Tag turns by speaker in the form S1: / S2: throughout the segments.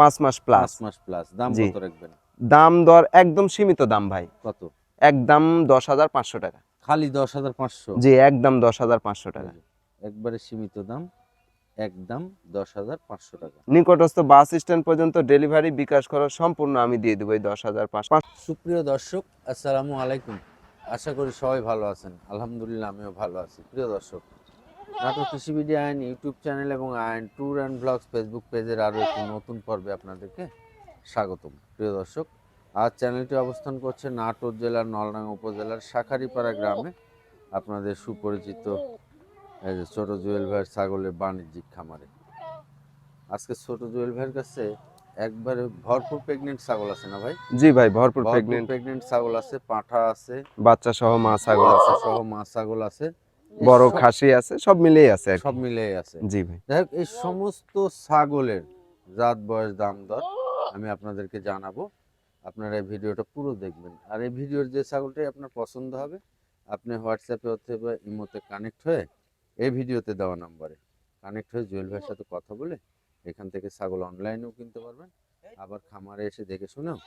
S1: পাঁচ মাস প্লাস
S2: পাঁচ মাস প্লাস দাম কত রাখবেন?
S1: দাম দর একদম সীমিত দাম ভাই।
S2: কত?
S1: একদম দশ হাজার পাঁচশো টাকা।
S2: খালি দশ হাজার পাঁচশো?
S1: জি একদম দশ হাজার পাঁচশো টাকা।
S2: একবারে সীমিত দাম একদম দশ হাজার পাঁচশো টাকা।
S1: নিকটস্থ বাস স্ট্যান্ড পর্যন্ত ডেলিভারি বিকাশ খরচ সম্পূর্ণ আমি দিয়ে দেবো এই দশ হাজার পাঁচশো।
S2: সুপ্রিয় দর্শক আসসালামু আলাইকুম। আশা করি সবাই ভালো আছেন। আলহামদুলিল্লাহ আমিও ভালো আছি। প্রিয় দর্শক নাটক কৃষি বিডি আইন ইউটিউব চ্যানেল এবং আইন ট্যুর অ্যান্ড ব্লগস ফেসবুক পেজের আরও একটি নতুন পর্বে আপনাদেরকে স্বাগতম। প্রিয় দর্শক আজ চ্যানেলটি অবস্থান করছে নাটোর জেলার নলডাঙ্গা উপজেলার শাখারিপাড়া গ্রামে। আপনাদের সুপরিচিত ছোট জুয়েল ভাইয়ের ছাগলের বাণিজ্যিক খামারে। আজকে ছোট জুয়েল ভাইয়ের কাছে একবারে ভরপুর প্রেগনেন্ট ছাগল আছে না ভাই?
S1: জি ভাই ভরপুর প্রেগনেন্ট
S2: প্রেগনেন্ট ছাগল আছে পাঁঠা আছে
S1: বাচ্চা সহ মা ছাগল আছে।
S2: সহ মা ছাগল আছে।
S1: বড় খাসি আছে সব মিলেই আছে
S2: সব মিলেই আছে।
S1: জি ভাই।
S2: যাই এই সমস্ত ছাগলের জাত বয়স দাম দর আমি আপনাদেরকে জানাব। আপনারা এই ভিডিওটা পুরো দেখবেন। আর এই ভিডিওর যে ছাগলটাই আপনার পছন্দ হবে আপনি হোয়াটসঅ্যাপে অথবা ইমোতে কানেক্ট হয়ে এই ভিডিওতে দেওয়া নাম্বারে কানেক্ট হয়ে জুয়েল ভাইয়ের সাথে কথা বলে এখান থেকে ছাগল অনলাইনেও কিনতে পারবেন আবার খামারে এসে দেখে শুনেও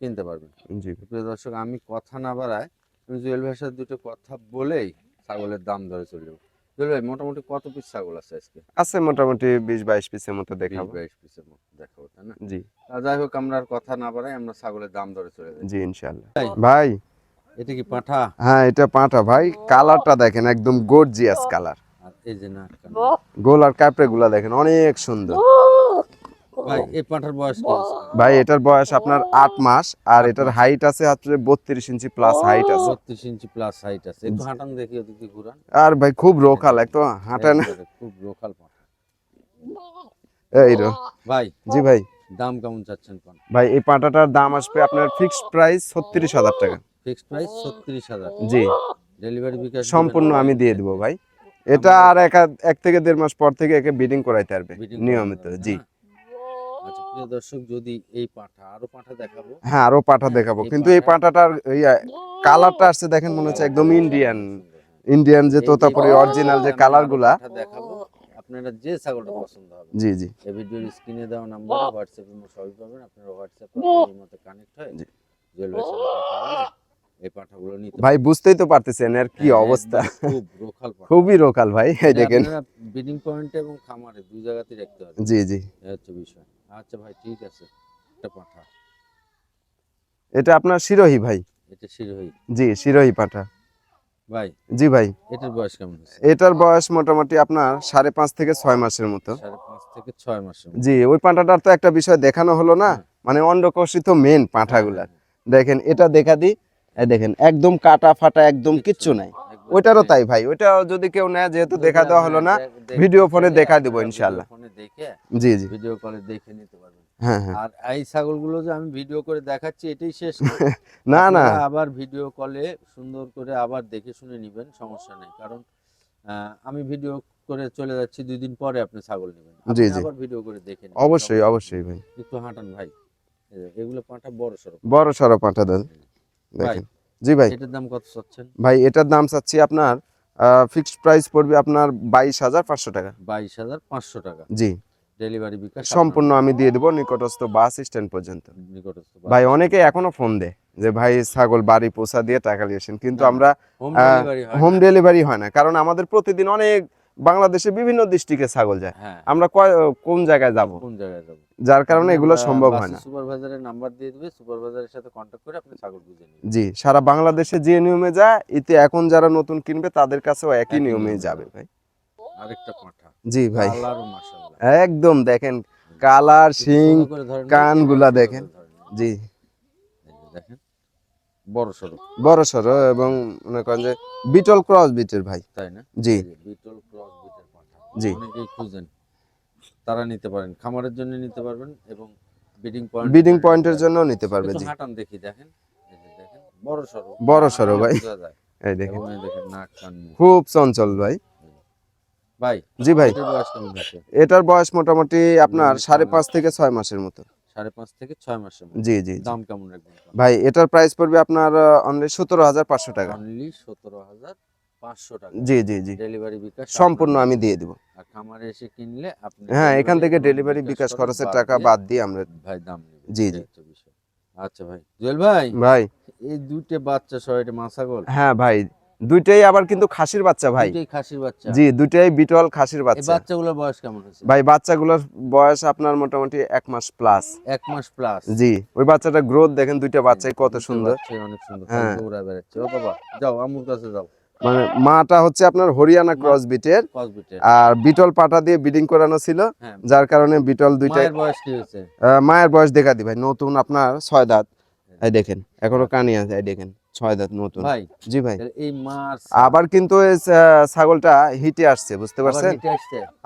S2: কিনতে পারবেন।
S1: জি
S2: প্রিয় দর্শক আমি কথা না বাড়ায় আমি জুয়েল ভাইয়ের সাথে দুটো কথা বলেই ছাগলের দাম ধরে চলে যাব ভাই মোটামুটি কত পিস ছাগল আছে আজকে?
S1: আছে মোটামুটি বিশ বাইশ পিসের মতো দেখাবো।
S2: বিশ বাইশ পিসের মতো দেখাবো তাই না?
S1: জি।
S2: আর যাই হোক আমরা আর কথা না বাড়াই আমরা ছাগলের দাম ধরে চলে যাই।
S1: জি ইনশাল্লাহ
S2: ভাই।
S1: ভাই।
S2: এটা কি পাঠা?
S1: হ্যাঁ এটা পাঁঠা ভাই। কালারটা দেখেন একদম গর্জিয়াস কালার।
S2: আর এই যে না
S1: গোল আর কাপড়ে গুলা দেখেন অনেক সুন্দর।
S2: ভাই পাঠার বয়স
S1: ভাই এটার বয়স আপনার আট মাস আর এটার হাইট আছে হচ্ছে বত্রিশ ইঞ্চি প্লাস হাইট আছে।
S2: বত্রিশ ইঞ্চি প্লাস হাইট আছে। একটু হাঁটান দেখি ওদিক ঘুরান।
S1: আর ভাই খুব রোখাল একটু হাঁটে না
S2: খুব লোকাল পাঠা।
S1: এই রো।
S2: ভাই
S1: জি ভাই।
S2: দাম কেমন চাচ্ছেন
S1: ভাই এই পাঁটাটার দাম আসবে আপনার ফিক্সড প্রাইস ছত্রিশ হাজার টাকা।
S2: ফিক্সড প্রাইস ছত্রিশ হাজার।
S1: জি।
S2: ডেলিভারি বিকাশ
S1: সম্পূর্ণ আমি দিয়ে দেবো ভাই। এটা আর এক আধ- এক থেকে দেড় মাস পর থেকে একে বিডিং করাইতে পারবে নিয়মিত জি।
S2: হ্যাঁ? দর্শক যদি এই পাঠা আরও পাঠা দেখাবো।
S1: হ্যাঁ আরও পাঠা দেখাবো। কিন্তু এই
S2: পাঁঠা-
S1: পাঁটাটার কালারটা আসছে দেখেন মনে হচ্ছে একদম ইন্ডিয়ান ইন্ডিয়ান যে
S2: এই-
S1: তোতাপুরি অরিজিনাল যে
S2: আমি
S1: কালার
S2: আরও
S1: গুলা
S2: পাঠা দেখাবো। আপনারা যে ছাগলটা পছন্দ হবে
S1: জি জি।
S2: এই ভিডিওর স্ক্রিনে দেওয়া নাম্বারে হোয়াটসঅ্যাপে সবই পাবেন। আপনারা হোয়াটসঅ্যাপে এই মতো কানেক্ট হয়ে
S1: জি।
S2: এই পাঠাগুলো নিতে
S1: ভাই বুঝতেই তো পারতেছেন এর কি
S2: হ্যাঁ,
S1: অবস্থা।
S2: খুব
S1: খুবই রোকাল ভাই এই দেখেন।
S2: বিডিং পয়েন্টে এবং খামারে দুই জায়গাতেই রাখতে হবে
S1: জি জি।
S2: এই হচ্ছে বিষয়। আচ্ছা ভাই ঠিক আছে। একটা পাঠা।
S1: এটা আপনার শিরোহী ভাই?
S2: এটা শিরোহী।
S1: জি শিরোহী পাঠা।
S2: ভাই
S1: জি ভাই।
S2: এটার বয়স কেমন
S1: এটার বয়স মোটামুটি আপনার সাড়ে পাঁচ থেকে ছয় মাসের মতো।
S2: সাড়ে পাঁচ থেকে ছয় মাসের।
S1: জি ওই পাঁঠাটার তো একটা বিষয় দেখানো হলো না? মানে অন্ডকোষিত মেন পাঁঠাগুলার দেখেন এটা দেখা দি এই দেখেন একদম কাটা ফাটা একদম কিচ্ছু নাই। ওইটারও তাই ভাই ওইটাও যদি কেউ নেয় যেহেতু দেখা দেওয়া হলো না ভিডিও ফোনে
S2: দেখা
S1: দেবো
S2: আপনারা
S1: ইনশাআল্লাহ।
S2: ফোনে দেখে
S1: জি জি।
S2: ভিডিও কলে দেখে নিতে পারবেন।
S1: হ্যাঁ হ্যাঁ।
S2: আর এই ছাগলগুলো যে আমি ভিডিও করে দেখাচ্ছি এটাই শেষ না।
S1: না
S2: আবার ভিডিও কলে সুন্দর করে আবার দেখে শুনে নিবেন সমস্যা নেই। কারণ আমি ভিডিও করে চলে যাচ্ছি দুই দিন পরে আপনি ছাগল নেবেন।
S1: জি, জি।
S2: আবার ভিডিও করে দেখে নিবেন।
S1: অবশ্যই অবশ্যই ভাই।
S2: একটু হাঁটান ভাই। এগুলো পাঁঠা বড় সড়ো
S1: বড় সড়ো পাঁঠা দেন। দেখেন। জি ভাই।
S2: এটার দাম কত চাচ্ছেন?
S1: ভাই এটার দাম চাচ্ছি আপনার ফিক্সড প্রাইস পড়বে আপনার বাইশ হাজার পাঁচশো টাকা।
S2: বাইশ হাজার পাঁচশো টাকা।
S1: জি।
S2: ডেলিভারি বিকাশ
S1: সম্পূর্ণ আমি দিয়ে দেবো নিকটস্থ বাস স্ট্যান্ড পর্যন্ত।
S2: নিকটস্থ
S1: ভাই অনেকে এখনও ফোন দেয় যে ভাই ছাগল বাড়ি পোষা দিয়ে টাকা নিয়েছেন। কিন্তু আমরা
S2: হোম? ডেলিভারি হয় না।
S1: কারণ আমাদের প্রতিদিন অনেক বাংলাদেশে বিভিন্ন ডিস্ট্রিক্টে ছাগল যায়।
S2: হ্যাঁ।
S1: আমরা কোন জায়গায় যাব?
S2: কোন জায়গায় যাব?
S1: যার কারণে এগুলো সম্ভব হয় না।
S2: সুপারভাইজারের নাম্বার দিয়ে দিবে সুপারভাইজারের সাথে কন্ট্যাক্ট করে আপনি ছাগল বুঝে নেবেন।
S1: জি সারা বাংলাদেশে যে নিয়মে যায় এতে এখন যারা নতুন কিনবে তাদের কাছেও একই নিয়মে যাবে। ভাই।
S2: আরেকটা পাঁঠা
S1: জি ভাই।
S2: কালার ও মাশাআল্লাহ।
S1: একদম দেখেন কালার শিং কানগুলা দেখেন। জি।
S2: দেখেন বড় সড়ো।
S1: বড় সড়ো এবং মনে করেন যে বিটল ক্রস বিটের ভাই।
S2: তাই না?
S1: জি।
S2: বিটল ক্রস বিটের পাঁঠা।
S1: জি।
S2: অনেকেই খুঁজেন। তারা নিতে পারেন। খামারের জন্য নিতে পারবেন এবং বিডিং পয়েন্ট
S1: বিডিং পয়েন্টের জন্য নিতে পারবে জি।
S2: হাঁটান দেখি দেখেন। বড়
S1: বড় সড়ো ভাই। এই দেখেন।
S2: এবং দেখেন নাক কান
S1: খুব চঞ্চল ভাই।
S2: ভাই
S1: জি ভাই।
S2: এটার বয়স
S1: মোটামুটি আপনার সাড়ে পাঁচ। থেকে ছয় মাসের মতো।
S2: সাড়ে পাঁচ থেকে ছয় মাসের
S1: জি জি।
S2: দাম কেমন রাখবেন?
S1: ভাই এটার প্রাইস পড়বে আপনার অনলি সতেরো হাজার পাঁচশো টাকা।
S2: অনলি সতেরো হাজার পাঁচশো টাকা।
S1: জি জি জি।
S2: ডেলিভারি বিকাশ
S1: সম্পূর্ণ আমি দিয়ে দিব।
S2: আর খামারে এসে কিনলে আপনি
S1: হ্যাঁ এখান থেকে ডেলিভারি বিকাশ খরচের টাকা বাদ দিয়ে আমরা
S2: ভাই দাম নেবে।
S1: জি, জি।
S2: আচ্ছা ভাই। জুয়েল ভাই
S1: ভাই।
S2: এই দুইটা বাচ্চা সহ এটা মাসাগল
S1: হ্যাঁ ভাই। দুইটাই আবার কিন্তু খাসির বাচ্চা ভাই।
S2: দুইটাই খাসির বাচ্চা।
S1: জি দুইটাই বিটল খাসির বাচ্চা।
S2: বাচ্চাগুলোর বয়স কেমন হয়েছে?
S1: ভাই বাচ্চাগুলোর বয়স আপনার মোটামুটি এক মাস প্লাস
S2: এক মাস প্লাস
S1: জি ওই বাচ্চাটা গ্রোথ দেখেন দুইটা বাচ্চাই কত সুন্দর।
S2: অনেক সুন্দর।
S1: হ্যাঁ।
S2: ও বাবা যাও আমুর কাছে যাও।
S1: মানে মাটা হচ্ছে আপনার হরিয়ানা ক্রস বিটের আর বিটল পাটা দিয়ে ব্রিডিং করানো ছিল
S2: হ্যাঁ।
S1: যার কারণে বিটল দুইটাই
S2: মায়ের বয়স কি হয়েছে?
S1: মায়ের বয়স দেখা দি ভাই নতুন আপনার ছয় দাঁত। এই দেখেন এখনও কানি আছে দেখেন। ছয় দাঁত নতুন।
S2: ভাই
S1: জি ভাই।
S2: এই
S1: আবার কিন্তু এই ছাগলটা হিটে আসছে বুঝতে পারছেন?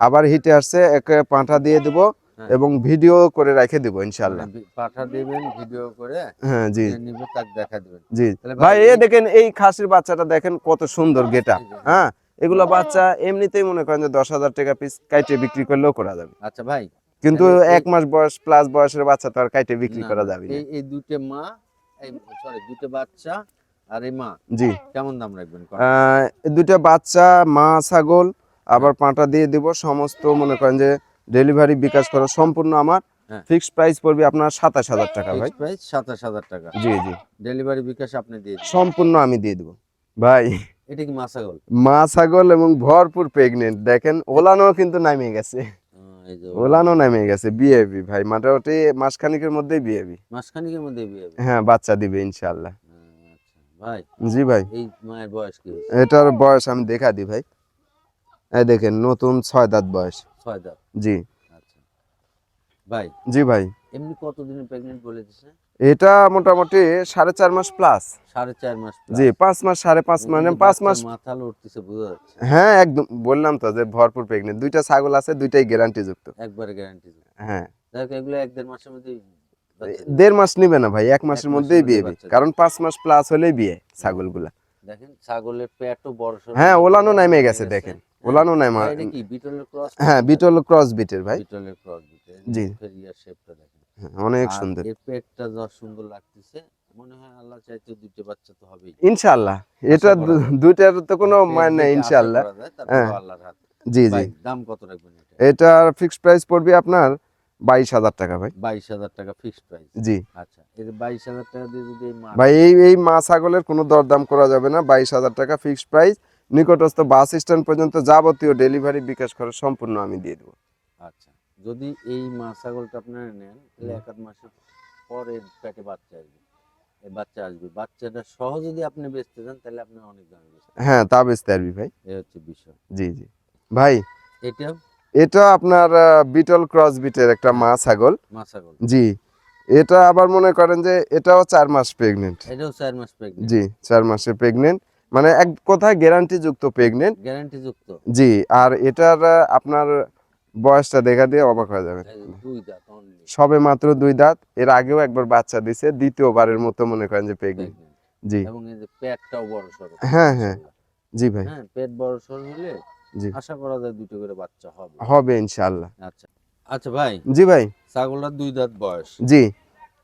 S1: আবার হিটে আসছে এক পাঁঠা দিয়ে দিব
S2: হ্যাঁ।
S1: এবং ভিডিও করে রেখে দিব
S2: মানে পাঠা দিবেন ভিডিও করে
S1: হ্যাঁ জি।
S2: নিবে তাকে দেখা দিবেন।
S1: জি। ভাই এই দেখেন এই খাসির বাচ্চাটা দেখেন কত সুন্দর গেটা। হ্যাঁ এগুলো বাচ্চা এমনিতেই মনে করেন যে দশ হাজার টাকা পিস কাইটে বিক্রি করলেও করা যাবে।
S2: আচ্ছা ভাই
S1: কিন্তু এক মাস বয়স প্লাস বয়সের বাচ্চা তো আর কাইটে বিক্রি করা যাবে না।
S2: এই দুটো মা এই সরি দুটো বাচ্চা আর এই মা
S1: জি।
S2: কেমন দাম রাখবেন
S1: দুইটা বাচ্চা মা ছাগল আবার পাঁটা দিয়ে দিব। সমস্ত মনে করেন যে ডেলিভারি বিকাশ করা সম্পূর্ণ আমার।
S2: হ্যাঁ।
S1: ফিক্সড প্রাইস পড়বে আপনার সাতাশ হাজার টাকা ভাই।
S2: Fixed সাতাশ হাজার টাকা।
S1: জি জি।
S2: ডেলিভারি বিকাশ আপনি দিয়ে
S1: সম্পূর্ণ আমি দিয়ে দেবো ভাই।
S2: এটা কি মাসাগল
S1: মা ছাগল এবং ভরপুর প্রেগনেন্ট দেখেন ওলানো কিন্তু নামিয়ে গেছে। ওলানো। নামিয়ে গেছে বিএবি ভাই। মোটামুটি মাসখানিকের মধ্যেই বিএবি
S2: মাসখানিকের মধ্যে বিয়ে
S1: হ্যাঁ বাচ্চা দিবে ইনশাল্লাহ
S2: আচ্ছা ভাই
S1: জি ভাই।
S2: এই মায়ের বয়স কি
S1: এটার বয়স আমি দেখা দিই ভাই। এই দেখেন নতুন ছয় দাঁত বয়স।
S2: ছয় দাঁত?
S1: জি।
S2: আচ্ছা। ভাই
S1: জি ভাই।
S2: এমনি কতদিনে প্রেগনেন্ট বলে দিছে?
S1: এটা মোটামুটি সাড়ে চার মাস প্লাস
S2: সাড়ে চার মাস
S1: জি পাঁচ মাস সাড়ে পাঁচ মানে পাঁচ মাস
S2: মাথা লড়তেছে বোঝা যাচ্ছে।
S1: হ্যাঁ একদম। বললাম তো যে ভরপুর প্রেগনেন্ট দুইটা ছাগল আছে দুইটাই গ্যারান্টি যুক্ত।
S2: একবারে গ্যারান্টি
S1: হ্যাঁ।
S2: দেখ এগুলো এক দেড় মাসের মধ্যে
S1: দেড় মাস নিবে না ভাই এক মাসের মধ্যেই বিয়ে কারণ পাঁচ মাস প্লাস হলেই বিয়ে ছাগলগুলা।
S2: দেখেন ছাগলের পেটও বড়
S1: হ্যাঁ ওলানো। নেমে গেছে দেখেন। ওলানো নেমা
S2: কি বিটলের ক্রস
S1: হ্যাঁ বিটল ক্রস বিটের ভাই।
S2: বিটলের ক্রস বিটে
S1: জি।
S2: ফেরিয়ার শেপটা দেখেন।
S1: হ্যাঁ, অনেক সুন্দর।
S2: এর পেটটা যা সুন্দর লাগতেছে মনে হয় আল্লাহ চাইতে দুটো বাচ্চা তো হবেই।
S1: ইনশাল্লাহ এটা। দুইটার তো কোনো
S2: পেট
S1: মান
S2: তারপর
S1: হ্যাঁ।
S2: আল্লাহর হাত।
S1: জি জি।
S2: দাম কত রাখবেন এটা?
S1: এটার ফিক্সড প্রাইস পড়বে আপনার বাইশ হাজার টাকা ভাই।
S2: বাইশ হাজার টাকা ফিক্সড প্রাইস
S1: জি।
S2: আচ্ছা এই বাইশ হাজার টাকা দিয়ে যদি
S1: ভাই এই এই মা ছাগলের কোনো দরদাম করা যাবে না বাইশ হাজার টাকা ফিক্সড প্রাইস নিকটস্থ বাস স্ট্যান্ড পর্যন্ত যাবতীয় ডেলিভারি বিকাশ খরচ সম্পূর্ণ আমি দিয়ে দেবো।
S2: আচ্ছা যদি এই মা ছাগলটা আপনারা নেন তাহলে এক আধ মাসের পরে পেটে বাচ্চা আসবে। এই বাচ্চা আসবে। বাচ্চাটা সহ যদি আপনি বেচতে যান তাহলে আপনি অনেক দামে
S1: হ্যাঁ তা বেচতে পারবি ভাই।
S2: এই হচ্ছে বিষয়।
S1: জি জি। ভাই।
S2: এটাও
S1: এটা আপনার বিটল ক্রস বিটের একটা মা ছাগল।
S2: মা ছাগল।
S1: জি। এটা আবার মনে করেন যে এটাও চার মাস প্রেগনেন্ট
S2: এটাও চার মাস প্রেগনেন্ট
S1: জি চার মাসে প্রেগনেন্ট মানে এক কথায় গ্যারান্টি যুক্ত প্রেগনেন্ট
S2: গ্যারান্টি যুক্ত
S1: জি আর এটার আপনার বয়সটা দেখা দিয়ে অবাক হয়ে যাবে সবে মাত্র দুই দাঁত। এর আগেও একবার বাচ্চা দিছে দ্বিতীয়বারের মতো মনে করেন যে প্রেগনেন্ট জি।
S2: এবং এই যে পেটটাও বড় সড়ো।
S1: হ্যাঁ, হ্যাঁ। জি ভাই।
S2: হ্যাঁ পেট বড় সড়ো হলে আশা করা যায় দুটো করে বাচ্চা হবে।
S1: হবে ইনশাআল্লাহ।
S2: আচ্ছা। আচ্ছা ভাই
S1: জি ভাই।
S2: ছাগলটার দুই দাঁত বয়স।
S1: জি।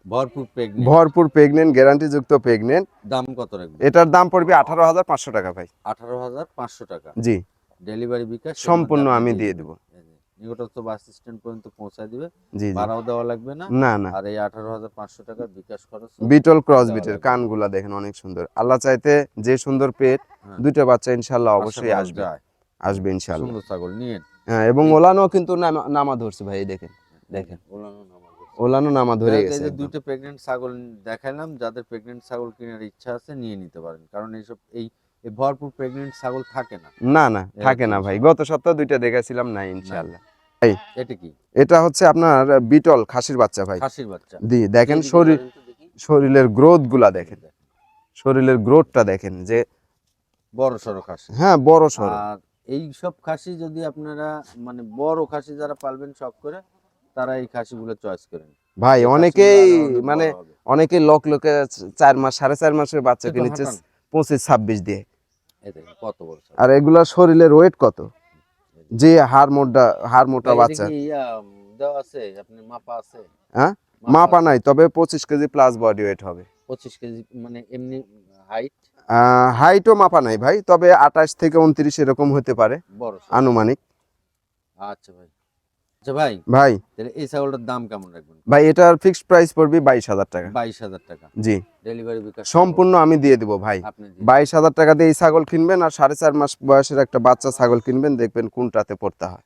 S2: ভরপুর প্রেগনেন্ট
S1: ভরপুর প্রেগনেন্ট গ্যারান্টি যুক্ত প্রেগনেন্ট
S2: দাম কত রাখবে
S1: এটার দাম পড়বে আঠারো হাজার পাঁচশো টাকা ভাই।
S2: আঠারো হাজার পাঁচশো টাকা।
S1: জি।
S2: ডেলিভারি বিকাশ
S1: সম্পূর্ণ আমি দিয়ে দেবো।
S2: নিকটস্থ বাস স্ট্যান্ড পর্যন্ত পৌঁছায় দিবে।
S1: জি
S2: ভাড়াও দেওয়া লাগবে না।
S1: না না।
S2: আর এই আঠারো হাজার পাঁচশো টাকার বিকাশ খরচ
S1: বিটল ক্রস বিটের কানগুলা দেখেন অনেক সুন্দর। আল্লাহ চাইতে যে সুন্দর পেট
S2: হ্যাঁ।
S1: দুইটা বাচ্চা ইনশাল্লাহ অবশ্যই আসবে। আসবে ইনশাল্লাহ
S2: সুন্দর ছাগল নিয়ে
S1: হ্যাঁ এবং ওলানো কিন্তু নামা- নামা ধরছে ভাই দেখেন দেখেন।
S2: ওলানো আছে।
S1: ওলানো নামা ধরে
S2: এই
S1: গেছে
S2: দুটো প্রেগনেন্ট ছাগল দেখালাম যাদের প্রেগনেন্ট ছাগল কেনার ইচ্ছা আছে নিয়ে নিতে পারেন। কারণ এইসব এই এই ভরপুর প্রেগনেন্ট ছাগল থাকে না।
S1: না না থাকে না ভাই। গত সপ্তাহ দুইটা দেখেছিলাম না ইনশাল্লাহ
S2: এটা কি?
S1: এটা হচ্ছে আপনার বিটল খাসির বাচ্চা ভাই।
S2: খাসির বাচ্চা।
S1: দি দেখেন শরীর। শরীরের গ্রোথগুলা দেখেন। শরীরের গ্রোথটা দেখেন যে
S2: বড় সড়ো খাসি।
S1: হ্যাঁ বড় সড়ো।
S2: আর এই সব খাসি যদি আপনারা মানে বড় খাসি যারা পালবেন শখ করে তারা এই খাসিগুলো চয়েস করেন
S1: ভাই অনেকেই মানে অনেকে লোক লোকে চার মাস সাড়ে চার মাসের বাচ্চা কিনেছে পঁচিশ ছাব্বিশ দিয়ে।
S2: কত বড়
S1: আর এগুলা শরীরের ওয়েট কত? যে হাড় মোটা হাড় মোটা বাচ্চা।
S2: দেওয়া আছে? মাপা আছে?
S1: হ্যাঁ? মাপা নাই তবে পঁচিশ কেজি প্লাস বডি ওয়েট হবে।
S2: পঁচিশ কেজি মানে এমনি হাইট
S1: হাইটও মাপা নাই ভাই তবে আঠাশ থেকে উনত্রিশ এরকম হতে পারে আনুমানিক।
S2: আচ্ছা ভাই। আচ্ছা ভাই
S1: ভাই।
S2: এই ছাগলটার দাম কেমন রাখবেন?
S1: ভাই এটার ফিক্সড প্রাইস পড়বে বাইশ হাজার টাকা।
S2: বাইশ হাজার টাকা।
S1: জি।
S2: ডেলিভারি
S1: সম্পূর্ণ আমি দিয়ে দেবো ভাই।
S2: আপনি
S1: বাইশ হাজার টাকা দিয়ে এই ছাগল কিনবেন আর সাড়ে চার মাস বয়সের একটা বাচ্চা ছাগল কিনবেন দেখবেন কোনটাতে পড়তে হয়।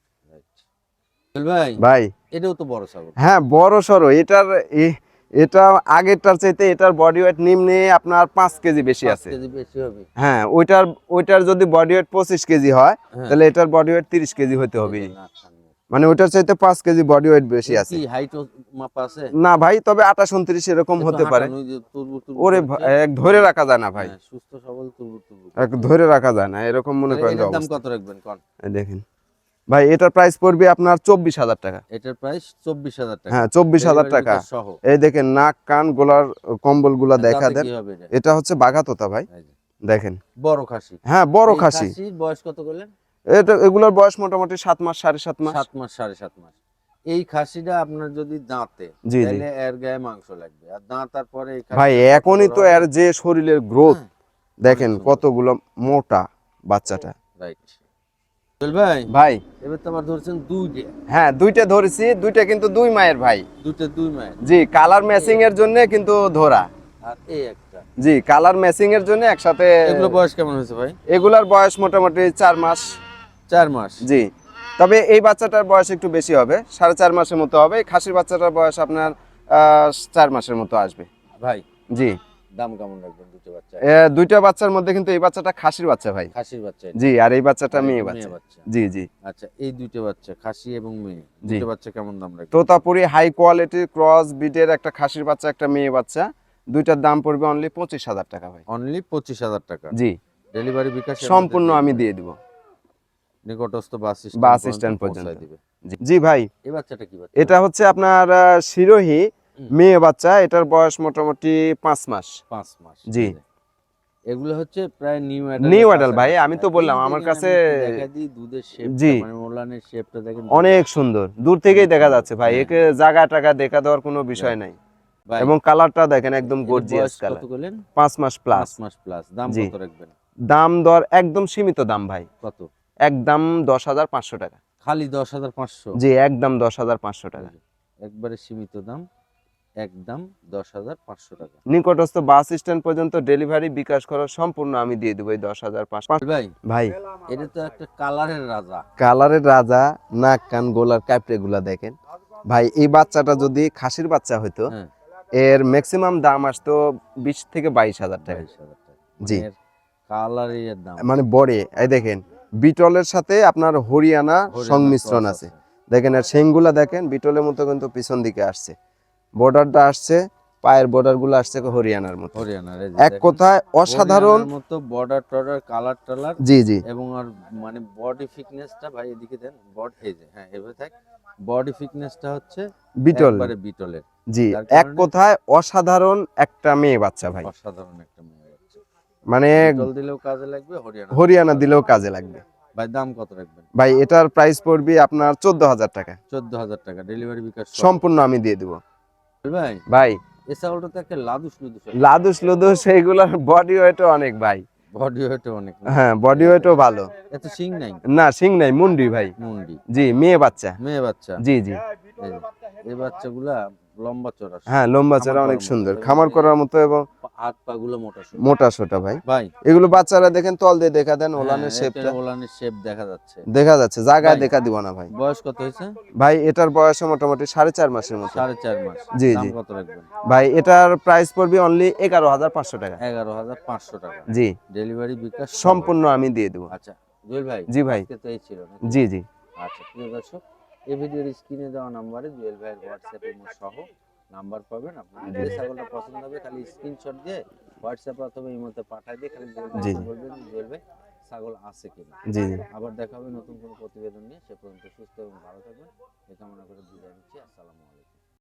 S2: ভাই
S1: ভাই।
S2: এটাও তো বড় ছাগল।
S1: হ্যাঁ বড় সড়ো এটার এটা আগেরটার চাইতে এটার বডি ওয়েট নিম্নে আপনার পাঁচ কেজি বেশি আছে। হ্যাঁ ওইটার ওইটার যদি বডি ওয়েট পঁচিশ কেজি হয়
S2: হ্যাঁ।
S1: তাহলে এটার বডি ওয়েট তিরিশ কেজি হতে হবে।
S2: সামনে।
S1: মানে ওইটার চাইতে পাঁচ কেজি বডি ওয়েট বেশি আছে। না ভাই তবে আঠাশ উনত্রিশ এরকম হতে পারে। ওরে এক ধরে রাখা যায় না ভাই।
S2: হ্যাঁ, সুস্থ সবল
S1: এক ধরে রাখা যায় না এরকম মনে করেন দেখেন। ভাই এটার প্রাইস পড়বে আপনার চব্বিশ হাজার টাকা।
S2: এটার প্রাইস চব্বিশ হাজার টাকা।
S1: হ্যাঁ চব্বিশ হাজার টাকা। এই দেখেন নাক কান গোলার কম্বলগুলা দেখা দেন
S2: এটা?
S1: হচ্ছে বাঘাতোতা ভাই। দেখেন।
S2: বড় খাসি।
S1: হ্যাঁ বড় খাসি।
S2: বয়স কত করলেন?
S1: এটা এগুলোর বয়স মোটামুটি সাত মাস সাড়ে সাত মাস।
S2: সাত মাস সাড়ে সাত মাস। এই খাসিটা আপনার যদি দাঁতে। তাহলে এর গায়ে মাংস লাগবে। আর দাঁতার পরে
S1: ভাই এখনই তো এর যে শরীরের গ্রোথ
S2: হ্যাঁ,
S1: দেখেন কতগুলো মোটা বাচ্চাটা।
S2: রাইট ভাই
S1: ভাই।
S2: এবার তো আবার ধরছেন দুইটা।
S1: হ্যাঁ দুইটা ধরেছি দুইটা কিন্তু দুই মায়ের ভাই।
S2: দুইটা দুই মায়ের।
S1: জি কালার ম্যাচিং এর জন্য কিন্তু ধরা।
S2: আর এই একটা।
S1: জি কালার ম্যাচিং এর জন্য একসাথে
S2: এগুলো বয়স কেমন হয়েছে ভাই?
S1: এগুলার বয়স মোটামুটি চার মাস।
S2: চার মাস।
S1: জি তবে এই বাচ্চাটার বয়স একটু বেশি হবে সাড়ে চার মাসের মতো হবে। খাসির বাচ্চাটার বয়স আপনার চার মাসের মতো আসবে।
S2: ভাই
S1: জি।
S2: দাম কেমন রাখবেন দুটো বাচ্চা?
S1: দুইটা বাচ্চার মধ্যে কিন্তু এই বাচ্চাটা খাসির বাচ্চা ভাই।
S2: খাসির বাচ্চা
S1: জি আর এই বাচ্চাটা মেয়ে বাচ্চা। জি জি।
S2: আচ্ছা এই দুইটা বাচ্চা খাসি এবং মেয়ে দুটো বাচ্চা কেমন দাম রাখবেন?
S1: তোতাপুরি হাই কোয়ালিটির ক্রস বিটের একটা খাসির বাচ্চা একটা মেয়ে বাচ্চা। দুইটার দাম পড়বে অনলি পঁচিশ হাজার টাকা ভাই।
S2: অনলি পঁচিশ হাজার টাকা?
S1: জি।
S2: ডেলিভারি বিকাশ
S1: সম্পূর্ণ আমি দিয়ে দিব।
S2: নিকটস্থ বাস
S1: বাস স্ট্যান্ড পর্যন্ত।
S2: দিবে।
S1: জি- ভাই।
S2: এই বাচ্চাটা কি বাচ্চা?
S1: এটা হচ্ছে আপনার শিরোহী। মেয়ে বাচ্চা এটার বয়স মোটামুটি পাঁচ মাস।
S2: পাঁচ মাস
S1: জি।
S2: এগুলো হচ্ছে প্রায় নিউ
S1: New adult ভাই, আমি তো বললাম, আমার কাছে-
S2: দুধের শেপ
S1: জি।
S2: মানে মোলানের শেপটা দেখেন
S1: অনেক সুন্দর দূর থেকেই দেখা যাচ্ছে ভাই একে জায়গা টাকা দেখা দেওয়ার কোনো বিষয় নাই। এবং কালারটা দেখেন একদম গর্জিয়াস কালার পাঁচ মাস প্লাস
S2: মাস প্লাস দাম কত রাখবেন?
S1: দাম দর একদম সীমিত দাম ভাই।
S2: কত?
S1: একদম দশ হাজার পাঁচশো টাকা।
S2: খালি দশ হাজার পাঁচশো?
S1: জি একদম দশ হাজার পাঁচশো টাকা।
S2: একবারে সীমিত দাম। একদম দশ হাজার পাঁচশো টাকা।
S1: নিকটস্থ বাস স্ট্যান্ড পর্যন্ত ডেলিভারি বিকাশ খরচ সম্পূর্ণ আমি দিয়ে দেবো এই দশ হাজার পাঁচশো।
S2: ভাই
S1: ভাই।
S2: এটা তো একটা কালারের রাজা।
S1: কালারের রাজা নাক কান গোলার কাপড়ে গুলা দেখেন। ভাই এই বাচ্চাটা যদি খাসির বাচ্চা হইতো
S2: হ্যাঁ।
S1: এর ম্যাক্সিমাম দাম আসতো বিশ থেকে বাইশ হাজার টাকা। জি।
S2: কালারের দাম।
S1: মানে বড়ে এই দেখেন বিটলের সাথে আপনার হরিয়ানা সংমিশ্রণ আছে। দেখেন আর শেংগুলা দেখেন বিটলের মতো কিন্তু পিছন দিকে আসছে। বর্ডারটা আসছে পায়ের বর্ডারগুলো আসছে হরিয়ানার মতো।
S2: হরিয়ানার
S1: এক। কথায় অসাধারণ
S2: মতো বর্ডার টর্ডার কালার টালার
S1: জি জি।
S2: এবং আর মানে বডি ফিটনেসটা ভাই এদিকে দেন বড এই যে হ্যাঁ এভাবে থাক। বডি ফিটনেসটা হচ্ছে
S1: বিটল।
S2: একবারে বিটলের।
S1: জি এক কথায় অসাধারণ একটা মেয়ে বাচ্চা ভাই।
S2: অসাধারণ একটা মেয়ে হচ্ছে
S1: মানে
S2: বিটল দিলেও কাজে লাগবে হরিয়ানা
S1: হরিয়ানা দিলেও কাজে লাগবে।
S2: ভাই দাম কত রাখবেন?
S1: ভাই এটার প্রাইস পড়বে আপনার চোদ্দ হাজার টাকা।
S2: চোদ্দ হাজার টাকা ডেলিভারি বিকাশ
S1: সম্পূর্ণ আমি দিয়ে দিব।
S2: ভাই
S1: ভাই।
S2: এ ছাগলটা তো একটা লাদুস লুদুস
S1: লাদুস লুদুস এইগুলোর বডি ওয়েটও অনেক ভাই।
S2: বডি ওয়েটও অনেক
S1: হ্যাঁ বডি ওয়েটও ভালো।
S2: এত সিং নাই?
S1: না সিং নাই মুন্ডি ভাই।
S2: মুন্ডি।
S1: জি মেয়ে বাচ্চা।
S2: মেয়ে বাচ্চা?
S1: জি জি।
S2: এই বাচ্চাগুলা লম্বা চড়া
S1: হ্যাঁ লম্বা চড়া
S2: খামার
S1: অনেক
S2: করার
S1: সুন্দর।
S2: মতো।
S1: খামার করার মতো এবং
S2: হাত পা গুলো মোটা সোটা।
S1: মোটা সোটা ভাই।
S2: ভাই।
S1: এগুলো বাচ্চারা দেখেন তল দিয়ে দেখা দেন ওলানের
S2: হ্যাঁ,
S1: শেপটা
S2: ওলানের শেপ দেখা যাচ্ছে।
S1: দেখা যাচ্ছে জায়গায়। দেখা দিব না ভাই।
S2: বয়স কত হয়েছে?
S1: ভাই এটার বয়স মোটামুটি সাড়ে চার মাসের মতো।
S2: সাড়ে চার মাস।
S1: জি, জি।
S2: কত রাখবেন?
S1: ভাই এটার প্রাইস পড়বে অনলি এগারো হাজার পাঁচশো টাকা।
S2: এগারো হাজার পাঁচশো টাকা।
S1: জি।
S2: ডেলিভারি বিকাশ
S1: সম্পূর্ণ আমি দিয়ে দেবো।
S2: আচ্ছা জুয়েল ভাই
S1: জি ভাই।
S2: ছিল?
S1: জি জি।
S2: আচ্ছা প্রিয় দর্শক এই ভিডিওর স্ক্রিনে দেওয়া নাম্বারে জুয়েল ভাইয়ের হোয়াটসঅ্যাপ সহ নাম্বার পাবেন আপনার যে ছাগলটা পছন্দ হবে খালি স্ক্রিনশট দিয়ে হোয়াটসঅ্যাপ অথবা ইমোতে পাঠিয়ে দিয়ে খালি। বলবেন বলবে ছাগল আছে কিনা।
S1: জি জি।
S2: আবার দেখা হবে নতুন কোনো প্রতিবেদন নিয়ে সে পর্যন্ত সুস্থ এবং ভালো থাকবেন। এই কামনা করে বিদায় নিচ্ছি। আসসালামু আলাইকুম।